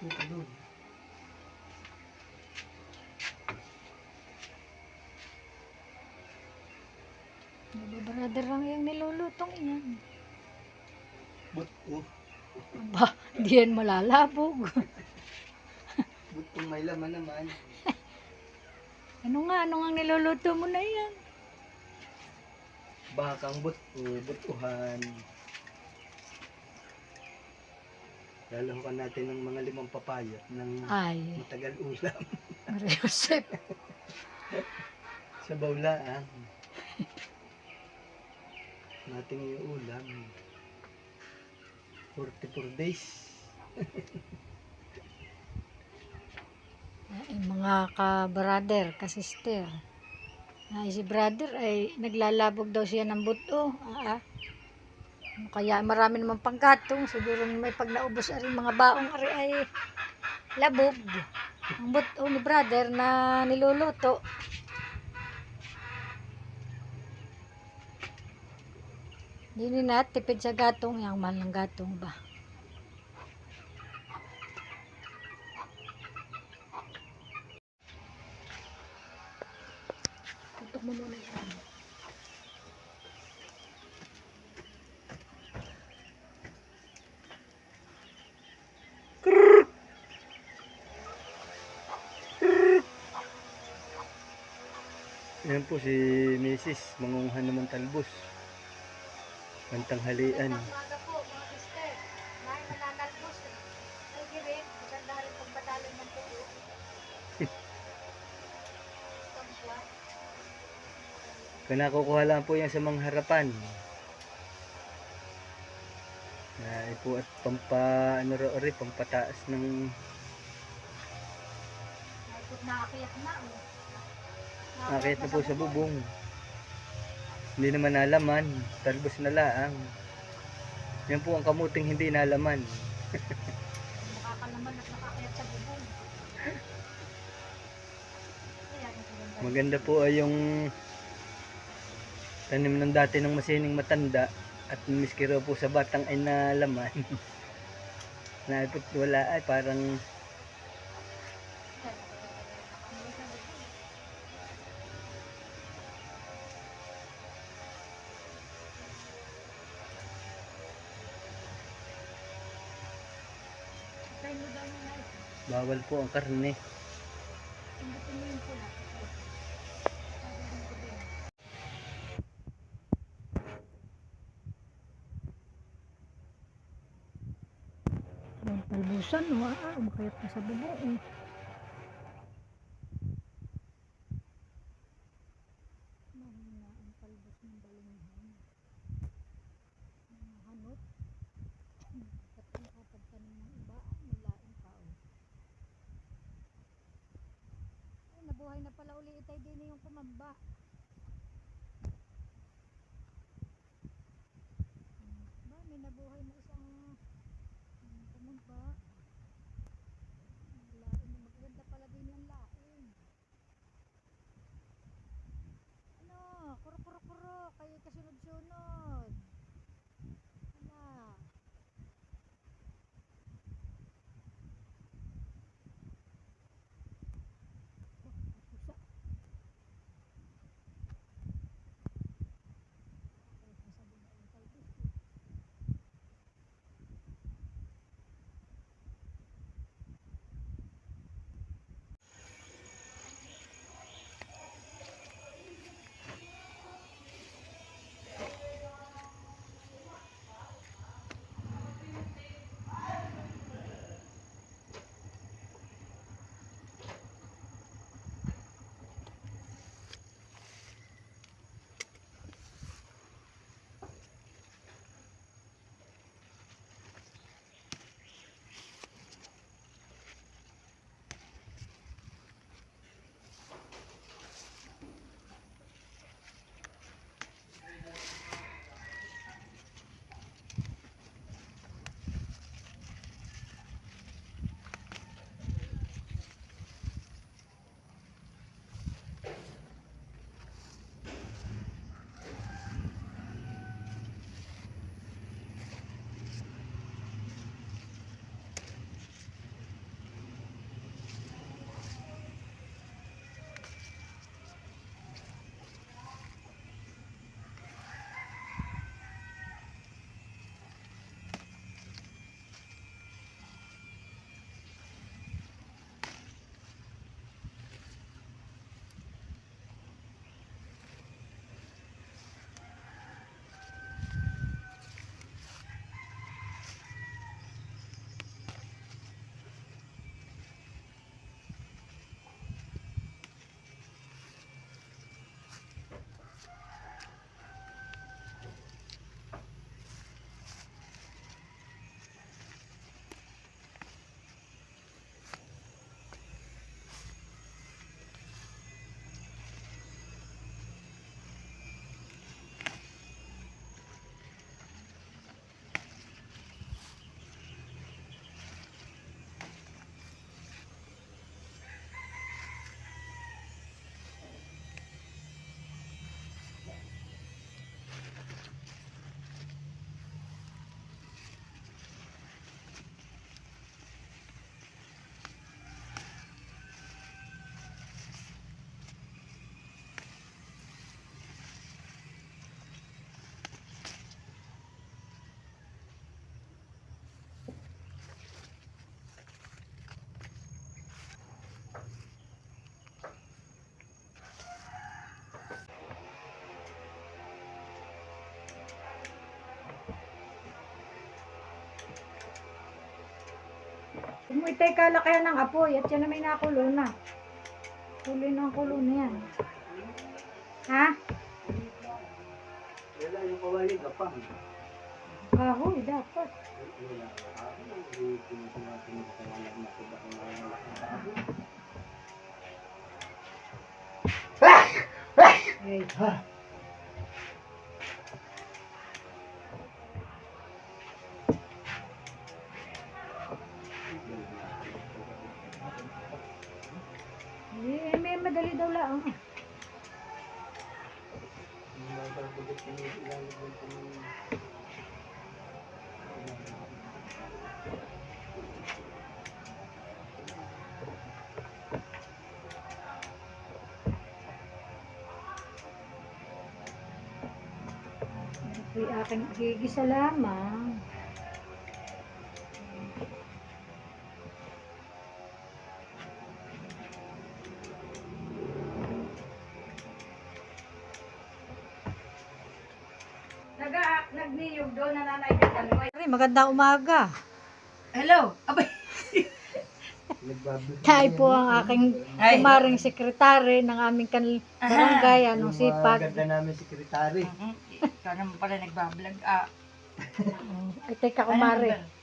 Dito doon. Brother lang yung nilulutong iyan. But, oh, Aba, di yan malalabog. but kung may laman naman. Ano nga, ano nga niluluto mo na yan? Bakang buto, butuhan. Lalahukan natin ng mga limang papaya ng Ay, matagal ulam. Maria Josep. Sa bawlaan. Nating yung ulam. 44 days. Ay, mga ka-brother, ka-sister. Ay, si brother ay naglalabog daw siya ng buto. Ah, ah. Kaya marami naman panggatong. Siguro may pag naubos rin mga baong ari ay labog. Ang buto ni brother na niluluto. Hindi na tipid sa gatong. Yang mahal ng gatong ba? Tutok mo muna yan. Ayan po si Mrs. Mangunguhan naman talbos. Ang tanghalian. Umaga po, mga sister. Dahil nananalbos. Ay, girin. Isang dahil pagbatalon ng tulo. Kampwa. Kaya nakukuha lang po yan sa mga harapan. Na po at pampa ano rin, pampataas ng Nakikot na akyat na. Oh. Akit na po sa bubong. Hindi naman nalaman, talbos na laang. Yan po ang kamuting hindi nalaman. Nakakalaman at nakakyat sa bubong. Maganda po ay yung tanim ng dati ng masining matanda at miski raw po sa batang ay nalaman. na wala ay parang bawal po ang karne. Ko din. Yung palbusan, wa, umakayat na sa bubong eh. Mahina ang palbus ng balinghan. Mga hanot. At nakapagtanim ng iba, ay nilaing tao. Ay, nabuhay na pala uli itay din yung kumamba. Umuitay ka kaya ng apoy at yan na may nakulo na. Tuloy na ang kulo na yan. Ha? Wala yung kawali kapang. Kahoy, dapat. Ay, madali daw lang. Ito'y aking gigisa lamang. Nagniyog doon na nanay ka dalawa. Magandang umaga. Hello! Abay! Tayo po ang aking Ay. kumaring sekretary ng aming kan barangay, anong sipag. Ganda namin sekretary. Ikaw naman pala nagbablog. Ah, Ay, teka kumari. Ano